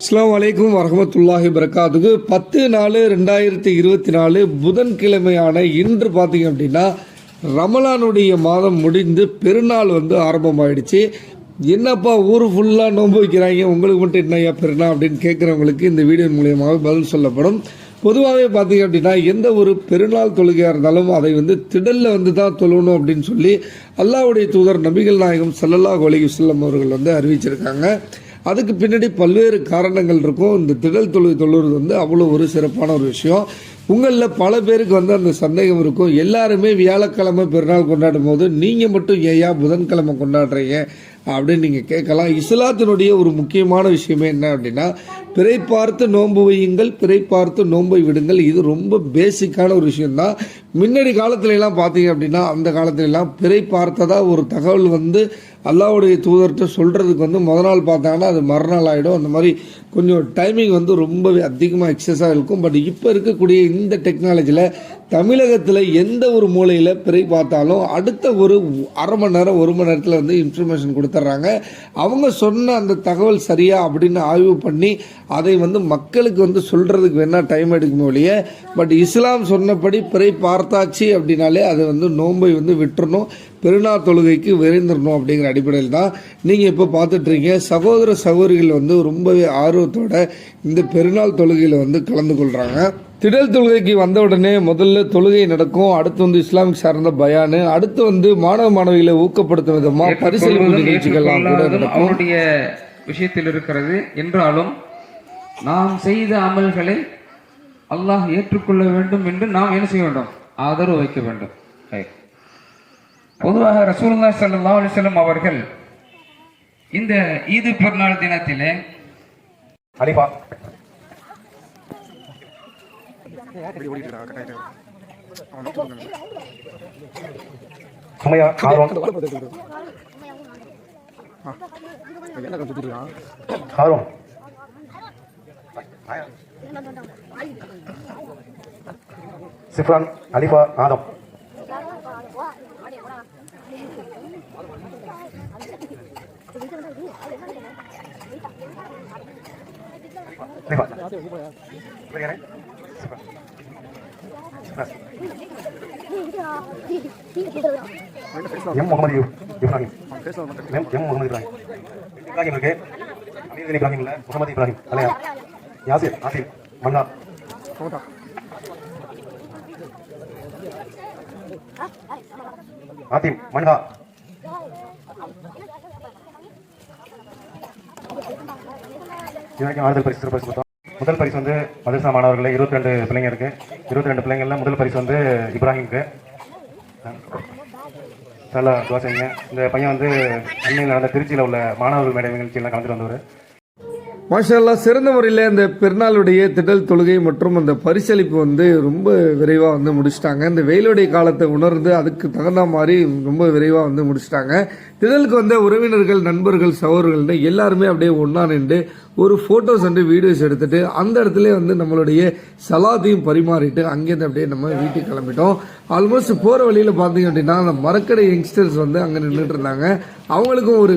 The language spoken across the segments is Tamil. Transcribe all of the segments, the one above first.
அஸ்லாம் வலைக்கும் வரமத்துல்லாஹி வரகாத்துக்கு பத்து நாலு ரெண்டாயிரத்தி இருபத்தி நாலு புதன்கிழமையான இன்று பார்த்தீங்க அப்படின்னா ரமலானுடைய மாதம் முடிந்து பெருநாள் வந்து ஆரம்பமாயிடுச்சு. என்னப்பா ஊர் ஃபுல்லாக நோன்பு வைக்கிறாங்க உங்களுக்கு மட்டும் என்னையா பெருநாள் அப்படின்னு கேட்குறவங்களுக்கு இந்த வீடியோ மூலியமாக பதில் சொல்லப்படும். பொதுவாகவே பார்த்தீங்க அப்படின்னா எந்த ஒரு பெருநாள் தொழுகையாக இருந்தாலும் அதை வந்து திடலில் வந்து தான் தொழணும் அப்படின்னு சொல்லி அல்லாவுடைய தூதர் நபிகள் நாயகம் ஸல்லல்லாஹு அலைஹி செல்லம் அவர்கள் வந்து அறிவிச்சிருக்காங்க. அதுக்கு பின்னாடி பல்வேறு காரணங்கள் இருக்கும். இந்த திடல் தொழில் தொழுவது வந்து அவ்வளோ ஒரு சிறப்பான ஒரு விஷயம். உங்களில் பல பேருக்கு வந்து அந்த சந்தேகம் இருக்கும். எல்லாருமே வியாழக்கிழமை பெருநாள் கொண்டாடும் போது நீங்கள் மட்டும் ஏயா புதன்கிழமை கொண்டாடுறீங்க அப்படின்னு நீங்கள் கேட்கலாம். இஸ்லாத்தினுடைய ஒரு முக்கியமான விஷயமே என்ன அப்படின்னா பிறை பார்த்து நோன்பு வையுங்கள் பிறை பார்த்து நோன்பை விடுங்கள். இது ரொம்ப பேசிக்கான ஒரு விஷயம்தான். முன்னாடி காலத்துலலாம் பார்த்தீங்க அப்படின்னா அந்த காலத்துலலாம் பிறை பார்த்ததாக ஒரு தகவல் வந்து அல்லாவுடைய தூதர்கிட்ட சொல்கிறதுக்கு வந்து முத நாள் பார்த்தாங்கன்னா அது மறுநாள் ஆகிடும் அந்த மாதிரி கொஞ்சம் டைமிங் வந்து ரொம்பவே அதிகமாக எக்ஸஸாக இருக்கும். பட் இப்போ இருக்கக்கூடிய இந்த டெக்னாலஜியில் தமிழகத்தில் எந்த ஒரு மூலையில் பிறை பார்த்தாலும் அடுத்த ஒரு அரை மணி நேரம் ஒரு மணி நேரத்தில் வந்து இன்ஃபர்மேஷன் கொடுத்துட்றாங்க அவங்க சொன்ன அந்த தகவல் சரியா அப்படின்னு ஆய்வு பண்ணி அதை வந்து மக்களுக்கு வந்து சொல்கிறதுக்கு வேணால் டைம் எடுக்கும் ஒழிய பட் இஸ்லாம் சொன்னபடி பிறை பார்த்தாச்சு அப்படின்னாலே அது வந்து நோன்பை வந்து விட்டுறணும். பெருநாள் தொழுகைக்கு விரைந்திரணும் அப்படிங்கிற அடிப்படையில் தான் நீங்கள் இப்போ பார்த்துட்ருக்கீங்க. சகோதர சகோதரிகள் வந்து ரொம்பவே ஆர்வத்தோட இந்த பெருநாள் தொழுகையில் வந்து கலந்து கொள்கிறாங்க திடல் தொழுகைக்கு வந்த உடனே முதல்ல தொழுகை நடக்கும். அடுத்து வந்து இஸ்லாமிக் சார்ந்த பயானு. அடுத்து வந்து மாணவ மாணவிகளை ஊக்கப்படுத்தும் விதமாக ஏற்றுக்கொள்வதும் நிகழ்ச்சிகள்லாம் கூட அவருடைய விஷயத்தில் இருக்கிறது. என்றாலும் நாம் செய்த அமல்களை அல்லாஹ் ஏற்றுக்கொள்ள வேண்டும் என்று நாம் என்ன செய்ய வேண்டும்? ஆதரவு வைக்க வேண்டும். பொதுவாக ரசூலுல்லாஹி ஸல்லல்லாஹு அலைஹி அவர்கள் இந்த ஈது பெருநாள் தினத்திலே அலிபா சுமையா ஆர்வம் ஆர்வம் சிஃப்ரான் அலிஃபா ஆதம் அலிஃபா பேர் யாரு? Sifran. Sifran. M Mohammed Ibrahim M M Mohammed Ibrahim Ibrahim இருக்கு அமீர் இப்ராஹிம் இல்ல முகமது இப்ராஹிம் அலையா யாசிர் ஆசிர் மன்னா ஆத்திம் மன்ஹா இதுவரைக்கும் ஆறுதல் பரிசு சிறு பரிசு கொடுத்தோம். முதல் பரிசு வந்து மதரசா மாணவர்கள் இருபத்தி ரெண்டு பிள்ளைங்க இருக்கு இருபத்தி ரெண்டு பிள்ளைங்கள்ல முதல் பரிசு வந்து இப்ராஹிம்க்கு. நல்லா தோசைங்க இந்த பையன் வந்து அண்மையில் நடந்த திருச்சியில் உள்ள மாணவர்கள் மேடை நிகழ்ச்சியெல்லாம் கலந்துட்டு வந்தவர். மாஷல்லா சிறந்த முறையில் இந்த பெருநாளுடைய திடல் தொழுகை மற்றும் அந்த பரிசளிப்பு வந்து ரொம்ப விரைவாக வந்து முடிச்சிட்டாங்க. இந்த வெயிலுடைய காலத்தை உணர்ந்து அதுக்கு தகுந்த மாதிரி ரொம்ப விரைவாக வந்து முடிச்சிட்டாங்க. திடலுக்கு வந்த உறவினர்கள் நண்பர்கள் சகோதரர்கள்னு எல்லாருமே அப்படியே ஒன்றா நின்று ஒரு ஃபோட்டோஸ் வந்து வீடியோஸ் எடுத்துட்டு அந்த இடத்துல வந்து நம்மளுடைய சலாத்தையும் பரிமாறிட்டு அங்கேருந்து அப்படியே நம்ம வீட்டுக்கு கிளம்பிட்டோம். ஆல்மோஸ்ட் போகிற வழியில் பார்த்தீங்க அப்படின்னா அந்த மரக்கடை யங்ஸ்டர்ஸ் வந்து அங்கே நின்றுட்டு இருந்தாங்க. அவங்களுக்கும் ஒரு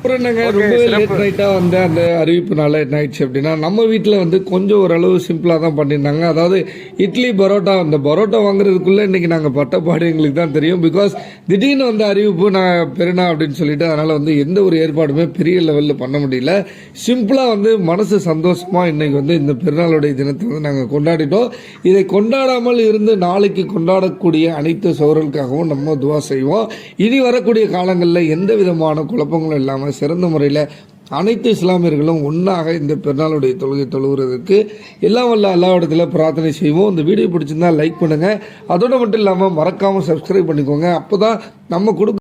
அப்புறம் என்னங்க ரொம்ப லேட் நைட்டாக வந்த அந்த அறிவிப்புனால என்ன ஆயிடுச்சு அப்படின்னா நம்ம வீட்டில் வந்து கொஞ்சம் ஓரளவு சிம்பிளாக தான் பண்ணியிருந்தாங்க. அதாவது இட்லி பரோட்டா அந்த பரோட்டா வாங்குறதுக்குள்ளே இன்னைக்கு நாங்கள் பட்டப்பாடு எங்களுக்கு தான் தெரியும். பிகாஸ் திடீர்னு வந்த அறிவிப்பு நான் பெருனா அப்படின்னு சொல்லிட்டு அதனால் வந்து எந்த ஒரு ஏற்பாடுமே பெரிய லெவலில் பண்ண முடியல. சிம்பிளாக வந்து மனசு சந்தோஷமாக இன்னைக்கு வந்து இந்த பெருநாளுடைய தினத்தை வந்து நாங்கள் கொண்டாடிட்டோம். இதை கொண்டாடாமல் இருந்து நாளைக்கு கொண்டாடக்கூடிய அனைத்து சௌரர்களுக்காகவும் நம்ம துவா செய்வோம். இனி வரக்கூடிய காலங்களில் எந்த விதமான குழப்பங்களும் இல்லாமல் சிறந்த முறையில் அனைத்து இஸ்லாமியர்களும் ஒன்றாக இந்த பெருநாளுடைய தொழுகை தொழுகிறதுக்கு எல்லாம் வல்ல அல்லாவிடத்தில் பிரார்த்தனை செய்வோம். இந்த வீடியோ பிடிச்சிருந்தா லைக் பண்ணுங்கள் அதோடு மட்டும் இல்லாமல் மறக்காமல் சப்ஸ்கிரைப் பண்ணிக்கோங்க. அப்போ தான் நம்ம கொடுக்க